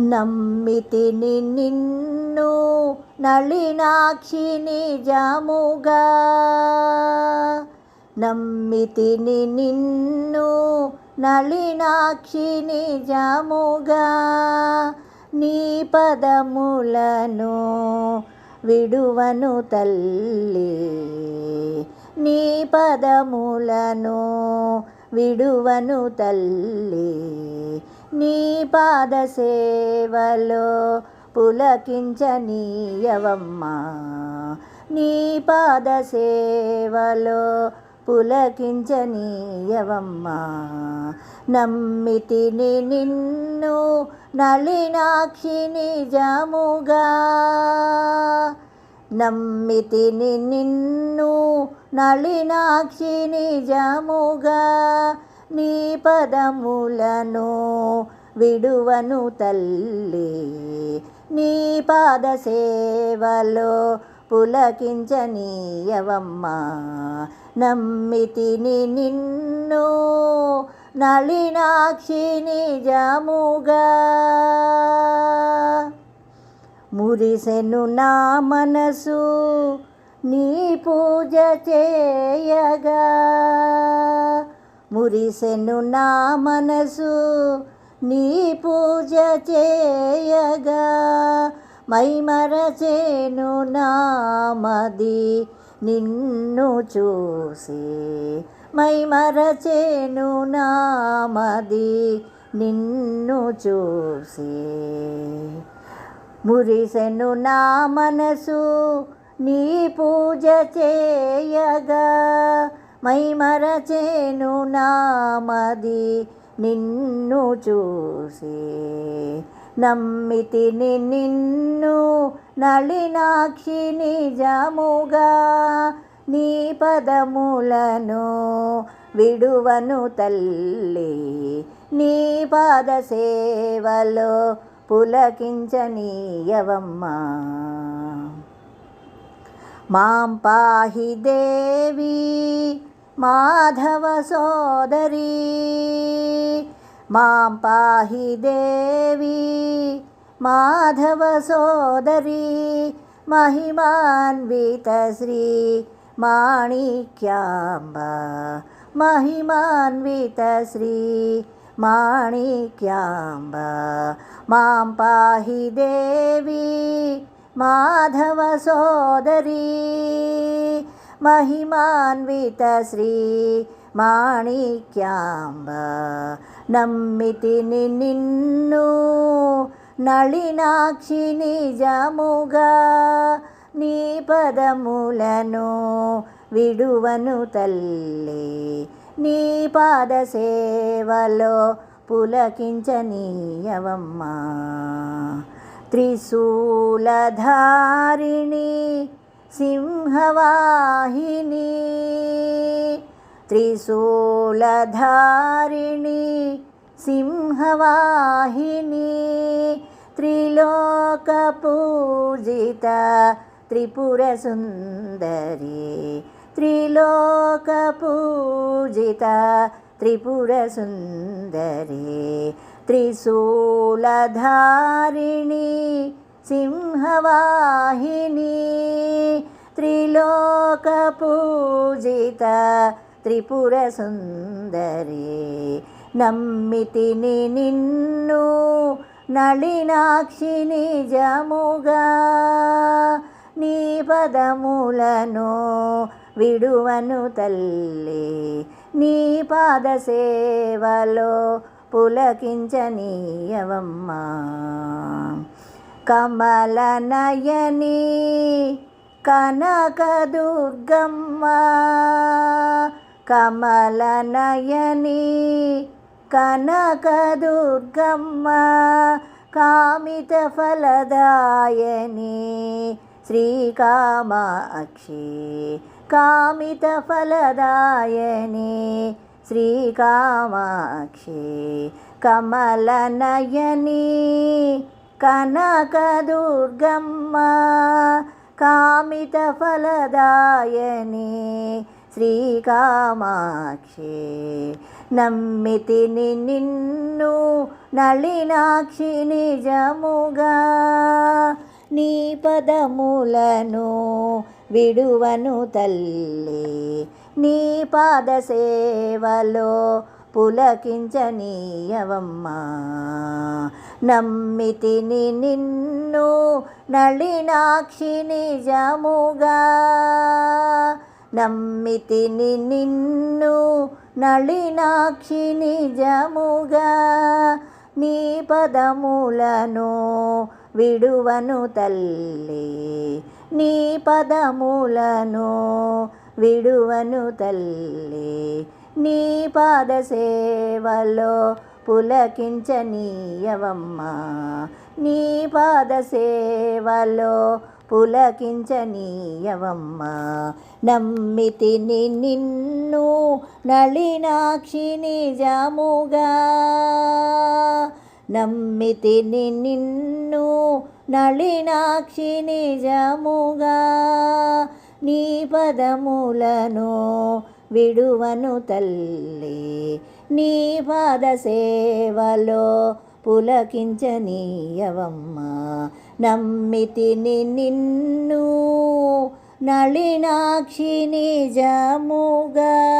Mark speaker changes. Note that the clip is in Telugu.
Speaker 1: నమ్మితిని నిన్ను నళినాక్షి నిజముగా. నమ్మితిని నిన్ను నళినాక్షి నిజముగా. నీ పదములను విడువను తల్లి. నీ పదములను విడువను తల్లి. నీ పాద సేవలో పులకించనీయవమ్మా. నీ పాద సేవలో పులకించనీయవమ్మా. నమ్మితిని నిన్ను నళినాక్షి నిజముగా. నమ్మితిని నిన్ను నళినాక్షి నిజముగా. నీ పదములను విడువను తల్లి. నీ పాద సేవలో పులకించనీయవమ్మా. నమ్మితిని నిన్ను నళినాక్షి నిజముగా మురిసెను నా మనసు నీ పూజ చేయగా. మురిసెను నా మనసు నీ పూజ చేయగా. మైమరచేను నామది నిన్ను చూసి. మైమరచేను నామది నిన్ను చూసి. మురిసెను నా మనసు నీ పూజ చేయగా. మైమరచేను నామది నిన్ను చూసి నమ్మితిని నిన్ను నళినాక్షి నిజముగా నీ పదములను విడువను తల్లి నీ పాద సేవలో పులకించనీయవమ్మా. మాం పాహి దేవి माधव सोदरी माँ पाहि देवी माधव सोदरी माधवसोदरी महिमान्वितश्री माणिक्याम्ब महिमान्वितश्री माणिक्याम्ब, माँ पाहि देवी माधव सोदरी మాం పాహి మహిమాన్విత శ్రీ మాణిక్యాంబ. నమ్మితిని నిన్ను నళినాక్షి నిజముగా నీ పదములను విడువను తల్లి. నీ పాద సేవలో పులకించనీయవమ్మా. త్రిశూలధారిణి సింహవాహిని త్రిశూలధారిణి సింహవాహిని త్రిలోక పూజిత త్రిపుర సుందరి త్రిలోక పూజిత త్రిపుర పూజిత త్రిపుర సుందరి. నమ్మితిని నిన్ను నళినాక్షి నిజముగా నీ పదములను విడువను తల్లి. నీ పాద సేవలో పులకించనీయవమ్మా. కమల నయనీ కనకదుర్గమ్మ కమలనయని కనకదుర్గమ్మ కామిత ఫలదాయని శ్రీకామాక్షి కామిత ఫలదాయని శ్రీకామాక్షి కమలనయని కనకదుర్గమ్మ అమిత ఫలదాయని శ్రీకామాక్షి. నమ్మితిని నిన్ను నళినాక్షి నిజముగా నీ పదములను విడువను తల్లి. నీ పాద సేవలో పులకించనీయవమ్మా. నమ్మితిని నిన్ను నళినాక్షి నిజముగా. నమ్మితిని నిన్ను నళినాక్షి నిజముగా. నీ పదములను విడువను తల్లి. నీ పదములను విడువను తల్లి. నీ పాద సేవలో పులకించనీయవమ్మ. నీ పాద సేవలో పులకించనీయవమ్మ. నమ్మితిని నిన్ను నళినాక్షి నిజముగా. నమ్మితిని నిన్ను నళినాక్షి నిజముగా. నీ పదములను విడువను తల్లి. నీ పాద సేవలో పులకించనీయవమ్మా. నమ్మితిని నిన్ను నళినాక్షి నిజముగా